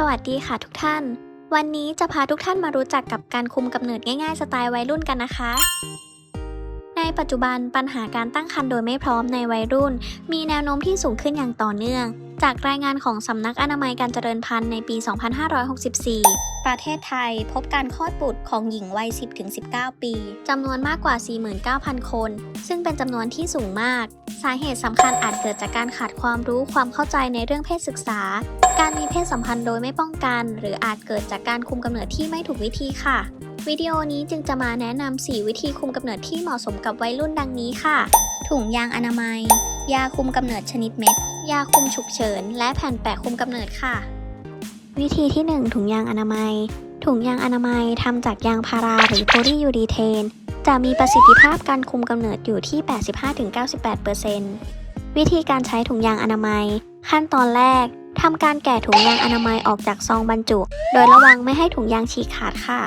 สวัสดีค่ะทุกท่าน วันนี้จะพาทุกท่านมารู้จักกับการคุมกำเนิดง่ายๆ สไตล์วัยรุ่นกันนะคะ ในปัจจุบันปัญหาการตั้งครรภ์โดยไม่พร้อมในวัยรุ่น มีแนวโน้มที่สูงขึ้นอย่างต่อเนื่อง จากรายงานของสำนักอนามัยการเจริญพันธุ์ในปี 2564 ประเทศไทยพบการคลอดบุตรของหญิงวัย 10-19 ปีจำนวนมากกว่า 49,000 คน ซึ่งเป็นจำนวนที่สูงมาก สาเหตุสำคัญอาจเกิดจากการขาดความรู้ความเข้าใจในเรื่องเพศศึกษา การมีเพศสัมพันธ์โดยไม่ป้องกัน หรืออาจเกิดจากการคุมกำเนิดที่ไม่ถูกวิธีค่ะ วิดีโอนี้จึงจะมาแนะนำ 4 วิธีคุมกำเนิดที่เหมาะสมกับวัยรุ่นดังนี้ค่ะ ถุงยางอนามัย ยาคุมกำเนิดชนิดเม็ด ยาคุมฉุกเฉิน และแผ่นแปะคุมกำเนิดค่ะ วิธีที่ 1 ถุงยางอนามัย ถุงยางอนามัยทำจากยางพาราหรือโพลียูรีเทน จะมีประสิทธิภาพการคุมกำเนิดอยู่ที่ 85-98%วิธีการใช้ถุงยางอนามัย ขั้นตอนแรก ทำการแกะถุงยางอนามัยออกจากซองบรรจุ โดยระวังไม่ให้ถุงยางฉีกขาดค่ะ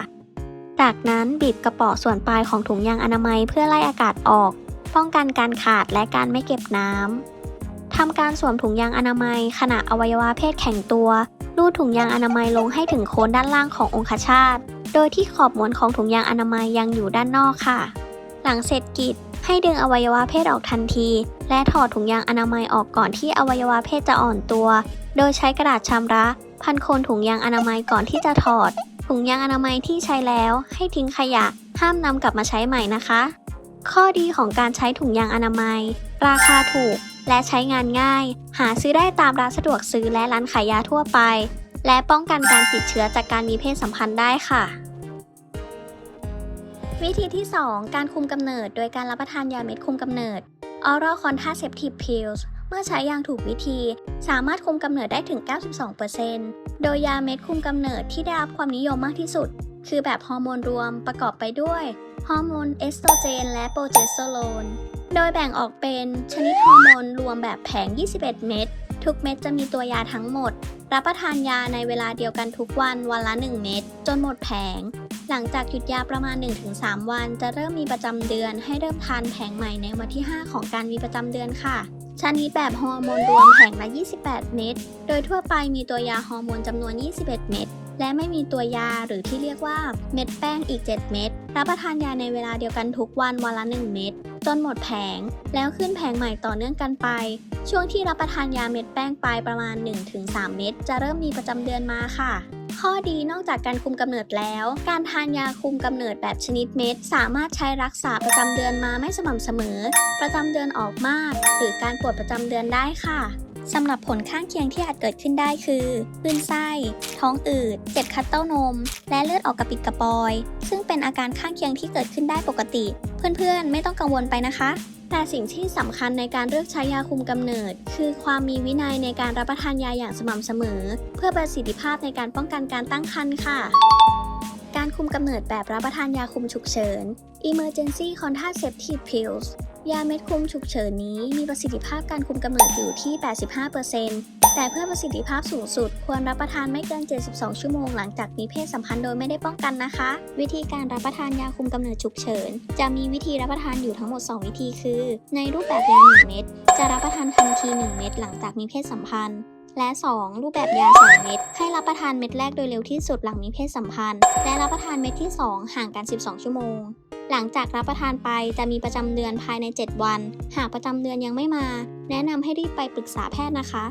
จากนั้นบีบกระป๋อส่วนปลายของถุงยางอนามัยเพื่อไล่อากาศออก ป้องกันการขาดและการไม่เก็บน้ำทำการสวมถุงยางอนามัย ขณะอวัยวะเพศแข็งตัวลูดถุงยางอนามัยลงให้ถึงโคนด้านล่างขององคชาตโดยที่ขอบม้วนของถุงยางอนามัยยังอยู่ด้านนอกค่ะ หลังเสร็จกิจให้ดึงอวัยวะเพศออกทันที และถอดถุงยางอนามัยออกก่อนที่อวัยวะเพศจะอ่อนตัว โดยใช้กระดาษชำระ พันโคนถุงยางอนามัยก่อนที่จะถอด ถุงยางอนามัยที่ใช้แล้วให้ทิ้งขยะ ห้ามนำกลับมาใช้ใหม่นะคะ ข้อดีของการใช้ถุงยางอนามัย ราคาถูก และใช้งานง่าย หาซื้อได้ตามร้านสะดวกซื้อและร้านขายยาทั่วไป และป้องกันการติดเชื้อจากการมีเพศสัมพันธ์ได้ค่ะวิธีที่ 2 การคุมกำเนิด โดยการรับประทานยาเม็ดคุมกำเนิด Oral Contraceptive Pills เมื่อใช้ยางถูกวิธี สามารถคุมกำเนิดได้ถึง 92%โดยยาเม็ดคุมกำเนิดที่ได้รับความนิยมมากที่สุด คือแบบฮอร์โมนรวมประกอบไปด้วยฮอร์โมนเอสโตรเจน และโปรเจสเตอโรน โดยแบ่งออกเป็นชนิดฮอร์โมนรวมแบบแผง 21 เม็ด ทุกเม็ดจะมีตัวยาทั้งหมด รับประทานยาในเวลาเดียวกันทุกวันวันละ 1 เม็ดจนหมดแผง หลังจากหยุดยาประมาณ 1-3 วัน จะเริ่มมีประจำเดือนให้เริ่มทานแผงใหม่ในวันที่ 5 ของการมีประจำเดือนค่ะ ชนิดแบบฮอร์โมนรวมแผงละ 28 เม็ด โดยทั่วไปมีตัวยาฮอร์โมนจำนวน 21 เม็ด และไม่มีตัวยาหรือที่เรียกว่าเม็ดแป้งอีก 7 เม็ด รับประทานยาในเวลาเดียวกันทุกวันวันละ 1 เม็ด จนหมดแผง แล้วขึ้นแผงใหม่ต่อเนื่องกันไป ช่วงที่รับประทานยาเม็ดแป้งไปประมาณ 1-3 เม็ด จะเริ่มมีประจำเดือนมาค่ะ ข้อดีนอกจากการคุมกำเนิดแล้ว การทานยาคุมกำเนิดแบบชนิดเม็ด สามารถใช้รักษาประจำเดือนมาไม่สม่ำเสมอ ประจำเดือนออกมาก หรือการปวดประจำเดือนได้ค่ะสำหรับผลข้างเคียงที่อาจเกิดขึ้นได้คือคลื่นไส้ ท้องอืด เจ็บคัดเต้านม และเลือดออกกระปิดกระปอย ซึ่งเป็นอาการข้างเคียงที่เกิดขึ้นได้ปกติ เพื่อนๆ ไม่ต้องกังวลไปนะคะ แต่สิ่งที่สำคัญในการเลือกใช้ยาคุมกำเนิด คือความมีวินัยในการรับประทานยาอย่างสม่ำเสมอ เพื่อประสิทธิภาพในการป้องกันการตั้งครรภ์ค่ะ การคุมกำเนิดแบบรับประทานยาคุมฉุกเฉิน Emergency Contraceptive Pills ยาเม็ดคุมฉุกเฉินนี้มีประสิทธิภาพการคุมกำเนิดอยู่ที่ 85% แต่เพื่อประสิทธิภาพสูงสุด ควรรับประทานไม่เกิน 72 ชั่วโมงหลังจากมีเพศสัมพันธ์โดยไม่ได้ป้องกันนะคะ วิธีการรับประทานยาคุมกำเนิดฉุกเฉิน จะมีวิธีรับประทานอยู่ทั้งหมด 2 วิธีคือ ในรูปแบบยา 1 เม็ดจะรับประทานทันที 1 เม็ดหลังจากมีเพศสัมพันธ์และ 2 รูปแบบยา 2 เม็ด ให้รับประทานเม็ดแรกโดยเร็วที่สุดหลังมีเพศสัมพันธ์ และรับประทานเม็ดที่ 2 ห่างกัน 12 ชั่วโมง หลังจากรับประทานไปจะมีประจำเดือนภายใน 7 วัน หากประจำเดือนยังไม่มา แนะนำให้รีบไปปรึกษาแพทย์นะคะ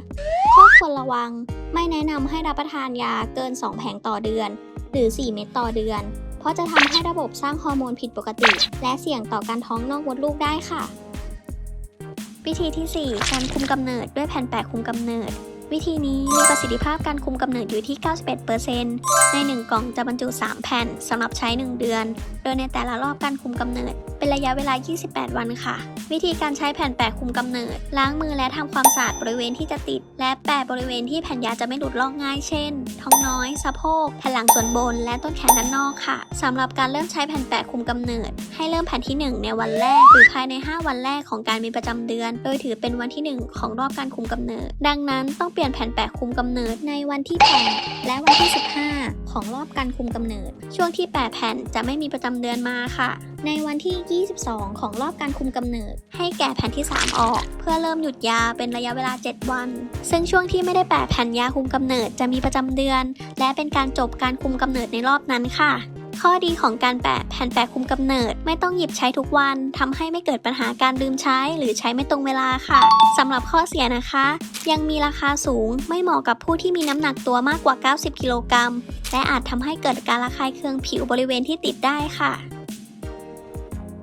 ข้อควรระวัง ไม่แนะนำให้รับประทานยาเกิน 2 แผงต่อเดือน หรือ 4 เม็ดต่อเดือน เพราะจะทำให้ระบบสร้างฮอร์โมนผิดปกติ และเสี่ยงต่อการท้องนอกมดลูกได้ค่ะ วิธีที่ 4 การคุมกำเนิดด้วยแผ่นแปะคุมกำเนิดวิธีนี้มีประสิทธิภาพการคุมกำเนิดอยู่ที่ 91%ใน 1 กล่องจะบรรจุ 3 แผ่นสำหรับใช้ 1 เดือน โดยในแต่ละรอบการคุมกำเนิด เป็นระยะเวลา 28 วันค่ะ วิธีการใช้แผ่นแปะคุมกำเนิด ล้างมือและทำความสะอาดบริเวณที่จะติด และแปะบริเวณที่แผ่นยาจะไม่หลุดลอกง่ายเช่น ท้องน้อย สะโพกแผ่นหลังส่วนบน และต้นแขนด้านนอกค่ะสำหรับการเริ่มใช้แผ่นแปะคุมกำเนิด ให้เริ่มแผ่นที่ 1 ในวันแรก หรือภายใน 5 วันแรกของการมีประจำเดือน โดยถือเป็นวันที่ 1 ของรอบการคุมกำเนิด ดังนั้นต้องเปลี่ยนแผ่นแปะคุมกำเนิดในวันที่8และวันที่ 15 ของรอบการคุมกำเนิด ช่วงที่แปดแผ่นจะไม่มีประจำเดือนมาค่ะ ในวันที่ 22 ของรอบการคุมกำเนิด ให้แก่แผ่นที่ 3 ออก เพื่อเริ่มหยุดยาเป็นระยะเวลา 7 วัน ซึ่งช่วงที่ไม่ได้แปะแผ่นยาคุมกำเนิดจะมีประจำเดือน และเป็นการจบการคุมกำเนิดในรอบนั้นค่ะ ข้อดีของการแปะแผ่นแปะคุมกำเนิด ไม่ต้องหยิบใช้ทุกวันทำให้ไม่เกิดปัญหาการลืมใช้ หรือใช้ไม่ตรงเวลาค่ะสำหรับข้อเสียนะคะ ยังมีราคาสูงไม่เหมาะกับผู้ที่มีน้ำหนักตัวมากกว่า 90 กิโลกรัมและอาจทำให้เกิดการระคายเคืองผิวบริเวณที่ติดได้ค่ะ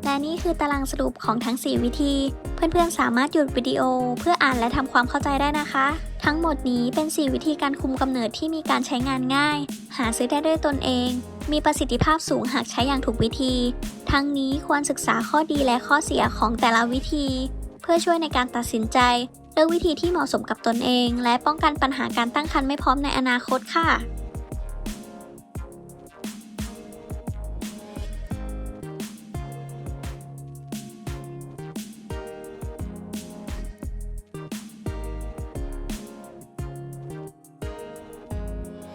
และนี่คือตารางสรุปของทั้ง 4 วิธี เพื่อนๆ สามารถหยุดวิดีโอ เพื่ออ่านและทำความเข้าใจได้นะคะ ทั้งหมดนี้เป็น 4 วิธีการคุมกำเนิดที่มีการใช้งานง่าย หาซื้อได้ด้วยตนเอง มีประสิทธิภาพสูงหากใช้อย่างถูกวิธี ทั้งนี้ควรศึกษาข้อดีและข้อเสียของแต่ละวิธี เพื่อช่วยในการตัดสินใจ เลือกวิธีที่เหมาะสมกับตนเอง และป้องกันปัญหาการตั้งครรภ์ไม่พร้อมในอนาคตค่ะ